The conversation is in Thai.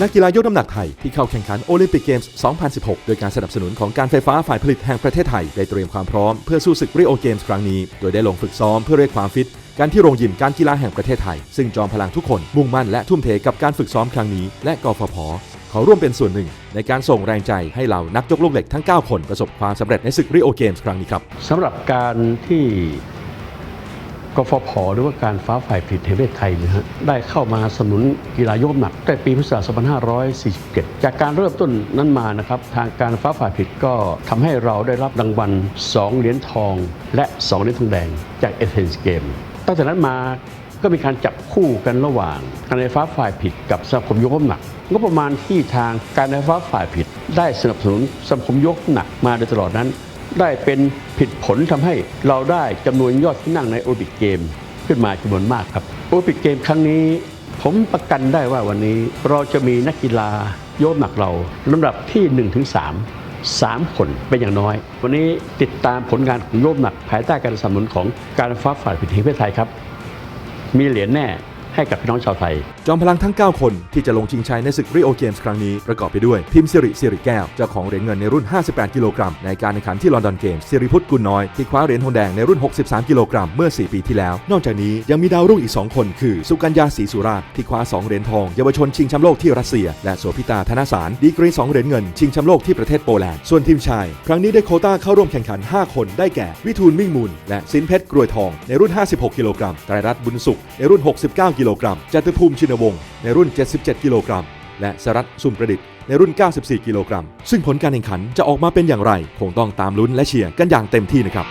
นักกีฬายกน้ำหนักไทยที่เข้าแข่งขันโอลิมปิกเกมส์ 2016 โดยการสนับสนุนของการไฟฟ้าฝ่ายผลิตแห่งประเทศไทย ได้เตรียมความพร้อมเพื่อสู้ศึกริโอเกมส์ครั้งนี้ โดยได้ลงฝึกซ้อมเพื่อเรียกความฟิตการที่โรงยิมการกีฬาแห่งประเทศไทย ซึ่งจอมพลังทุกคนมุ่งมั่นและทุ่มเทกับการฝึกซ้อมครั้งนี้ และกฟผขอร่วมเป็นส่วนหนึ่ง ในการส่งแรงใจให้เหล่านักยกลูกเหล็กทั้ง 9 คนประสบความสำเร็จในศึกริโอเกมส์ครั้งนี้ครับสำหรับการที่ กฟผหรือว่าการฟ้าฝ่ายผลิตแห่งประเทศไทยนะฮะได้เข้ามาสนับสนุนกีฬายกน้ำหนักตั้งแต่ปีพุทธศักราช2547 จากการเริ่มต้นนั้นมานะครับทางการฟ้าฝ่ายผลิตก็ทำให้เราได้รับรางวัล 2 เหรียญทอง และ 2 เหรียญทองแดงจากเอเธนส์เกมตั้งแต่นั้นมาก็มีการจับคู่กันระหว่าง การไฟฟ้าฝ่ายผลิตกับสมาคมยกน้ำหนักงบประมาณที่ทางการไฟฟ้าฝ่ายผลิตได้สนับสนุนสมาคมยกน้ำหนักมาโดยตลอดนั้น ได้เป็นผิดผลทำให้เราได้จำนวนยอดที่นั่งในโอลิมปิกเกมขึ้นมาจำนวนมากครับโอลิมปิกเกมครั้งนี้ ผมประกันได้ว่าวันนี้เราจะมีนักกีฬาโยกหนักเราลำดับที่1ถึง3 3คนเป็นอย่างน้อย วันนี้ติดตามผลงานของโยกหนักภายใต้การสนับสนุนของการฟ้าฝ่ายผิดแห่งประเทศไทยครับ มีเหรียญแน่ ให้กับพี่น้องชาวไทย จอมพลังทั้ง 9 คนที่จะลงชิงชัยในศึกริโอเกมส์ครั้งนี้ประกอบไปด้วยพิมพ์สิริสิริแก้ว เจ้าของเหรียญเงินในรุ่น 58 กิโลกรัมในการแข่งขันที่ลอนดอนเกมส์สิริพุทธกุลน้อยที่คว้าเหรียญทองแดงในรุ่น 63 กิโลกรัมเมื่อ 4 ปีที่แล้ว นอกจากนี้ยังมีดาวรุ่งอีก 2 คนคือ สุกัญญาศรีสุราชที่คว้า 2 เหรียญทองเยาวชนชิงแชมป์โลกที่รัสเซีย และโสภิตาธนสารดีกรี 2 เหรียญเงินชิงแชมป์โลกที่ประเทศโปแลนด์ส่วนทีมชาย ครั้งนี้ได้โคต้าเข้าร่วมแข่งขัน 5 คนได้แก่ วิทูลมิ่งมูลและสินเพชรกรวยทองในรุ่น 56 กิโลกรัมไตรรัตน์บุญสุขในรุ่น 69กิโลกรัมจตุภูมิชินวงศ์ในรุ่น 77 กิโลกรัม และสรัตสุมประดิษฐ์ในรุ่น 94 กิโลกรัม ซึ่งผลการแข่งขันจะออกมาเป็นอย่างไร คงต้องตามลุ้นและเชียร์กันอย่างเต็มที่นะครับ